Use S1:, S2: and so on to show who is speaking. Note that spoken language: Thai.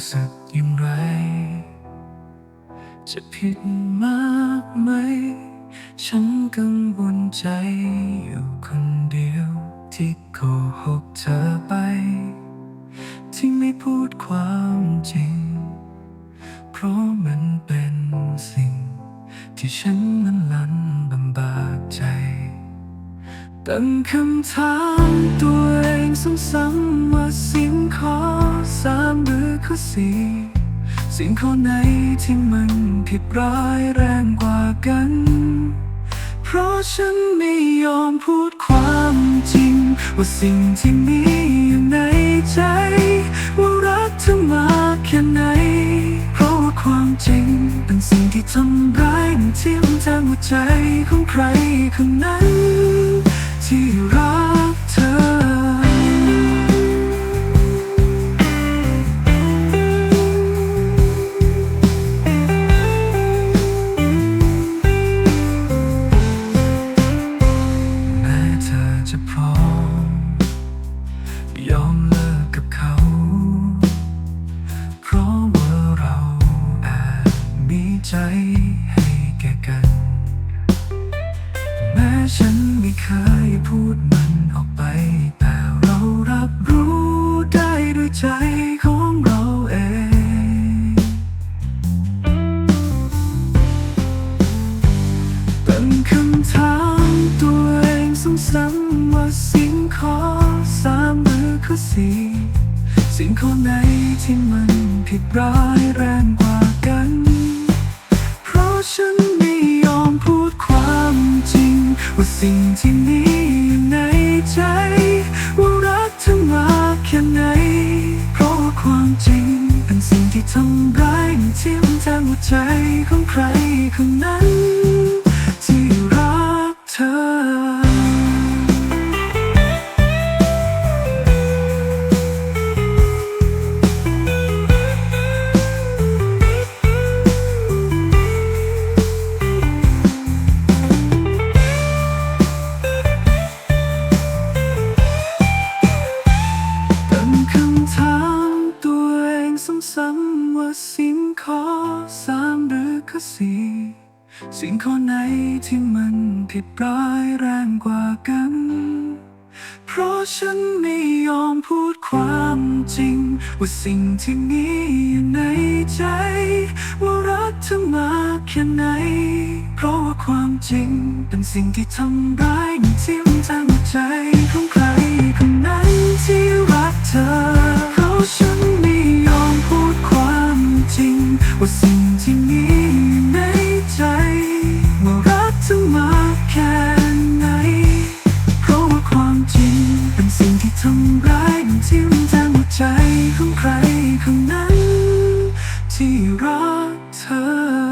S1: รู้สึกอย่างไร จะผิดมากไหม ฉันกังวลใจอยู่คนเดียว ที่โกหกเธอไป ที่ไม่พูดความจริง เพราะมันเป็นสิ่ง ที่ฉันนั้นลันลำบากใจตั้งคำถามตัวเองซ้ำๆว่าสิ่ง ข้อสี่สิ่งข้อไหนที่มันผิดร้ายแรงกว่ากัน เพราะฉันไม่ยอมพูดความจริง ว่าสิ่งที่มีอยู่ในใจ ว่ารักเธอมากแค่ไหน เพราะว่าความจริง เป็นสิ่งที่ทำร้ายมันทิ่มแทงหัวใจของใครคนนั้น ที่รัก ฉันไม่เคยพูดมันออกไป แต่เรารับรู้ได้ด้วยใจของเราเองตั้งคำถามตัวเองซ้ำๆว่าสิ่งขอสามหรือข้อสี่สิ่งข้อไหนที่มันผิดร้ายแรงกว่ากัน เพราะฉัน สิ่งที่มีอยู่ในใจ ว่ารักเธอมากแค่ไหน เพราะว่าความจริง เป็นสิ่งที่ทำร้ายทิ่มแทงหัวใจของใครคนนั้น สิ่งข้อไหนที่มันผิดร้ายแรงกว่ากัน เพราะฉันไม่ยอมพูดความจริง ว่าสิ่งที่มีอยู่ในใจ ว่ารักเธอมากแค่ไหน เพราะว่าความจริงเป็นสิ่งที่ทำร้ายมันทิ่มแทงใจของใครคนนั้น สิ่งที่ทำร้ายมันทิ่มแทงหัวใจของใครคนนั้นที่รักเธอ